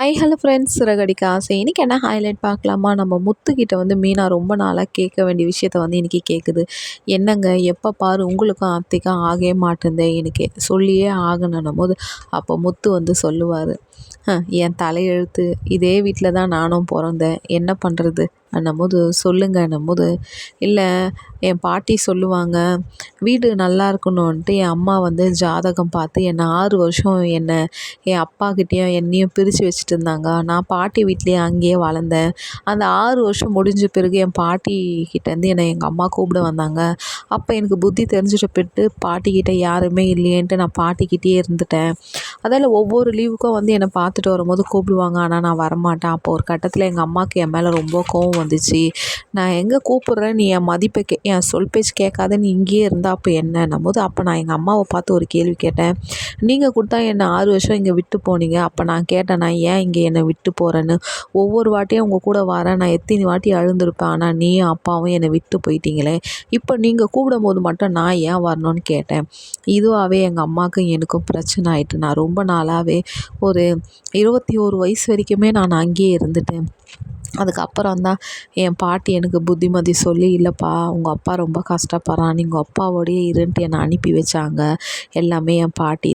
ஐ hello friends Siragadikka ஆசை. இன்றைக்கி என்ன ஹைலைட் பார்க்கலாமா? நம்ம முத்துக்கிட்ட வந்து மீனா ரொம்ப நாளாக கேட்க வேண்டிய விஷயத்த வந்து இன்றைக்கி கேட்குது என்னங்க எப்போ பாரு உங்களுக்கும் அத்தைக்கும் ஆகவே மாட்டேந்தே. எனக்கு சொல்லியே ஆகணும் போது அப்போ முத்து வந்து சொல்லுவார். என் தலையெழுத்து இதே வீட்டில் தான் நானும் பிறந்தேன். என்ன பண்ணுறது போது சொல்லுங்கன்னும் போது இல்லை என் பாட்டி சொல்லுவாங்க வீடு நல்லா இருக்கணுன்ட்டு என் அம்மா வந்து ஜாதகம் பார்த்து என்னை ஆறு வருஷம் என்னை என் அப்பாக்கிட்டேயும் என்னையும் பிரித்து வச்சுட்டு இருந்தாங்க. நான் பாட்டி வீட்லேயே அங்கேயே வளர்ந்தேன். அந்த ஆறு வருஷம் முடிஞ்ச பிறகு என் பாட்டி கிட்டேருந்து என்னை எங்கள் அம்மா கூப்பிட வந்தாங்க. அப்போ எனக்கு புத்தி தெரிஞ்சுட்டு போயிட்டு பாட்டிக்கிட்ட யாருமே இல்லையேன்ட்டு நான் பாட்டிக்கிட்டேயே இருந்துட்டேன். அதில் ஒவ்வொரு லீவுக்கும் வந்து என்னை பார்த்துட்டு வரும்போது கூப்பிடுவாங்க. ஆனால் நான் வரமாட்டேன். அப்போ ஒரு கட்டத்தில் எங்கள் அம்மாவுக்கு என் மேலே ரொம்ப கோவம் வந்துச்சு. நான் எங்கே கூப்பிட்றேன்? நீ என் மதிப்பை கே என் சொல் பேச்சு கேட்காத. நீ இங்கேயே இருந்தால் அப்போ என்னன்னும் போது அப்போ நான் எங்கள் அம்மாவை பார்த்து ஒரு கேள்வி கேட்டேன். நீங்கள் கொடுத்தா என்னை ஆறு வருஷம் இங்கே விட்டு போனீங்க? அப்போ நான் கேட்டேன் நான் ஏன் இங்கே என்னை விட்டு போகிறேன்னு ஒவ்வொரு வாட்டியும் உங்கள் கூட வரேன். நான் எத்தனை வாட்டி அழுந்திருப்பேன். ஆனால் நீயும் அப்பாவும் என்னை விட்டு போயிட்டீங்களே. இப்போ நீங்கள் கூப்பிடும் போது மட்டும் நான் ஏன் வரணும்னு கேட்டேன். இதுவாகவே எங்கள் அம்மாவுக்கும் எனக்கும் பிரச்சனை ஆகிட்டு நான் ரொம்ப நாளாகவே ஒரு இருபத்தி ஒரு வயசு வரைக்குமே நான் அங்கேயே இருந்துட்டேன். அதுக்கப்புறம் தான் என் பாட்டி எனக்கு புத்திமதி சொல்லி இல்லைப்பா உங்கள் அப்பா ரொம்ப கஷ்டப்படுறான். நீங்கள் அப்பாவோடையே இருன்ட்டு என்னை அனுப்பி வச்சாங்க. எல்லாமே என் பாட்டி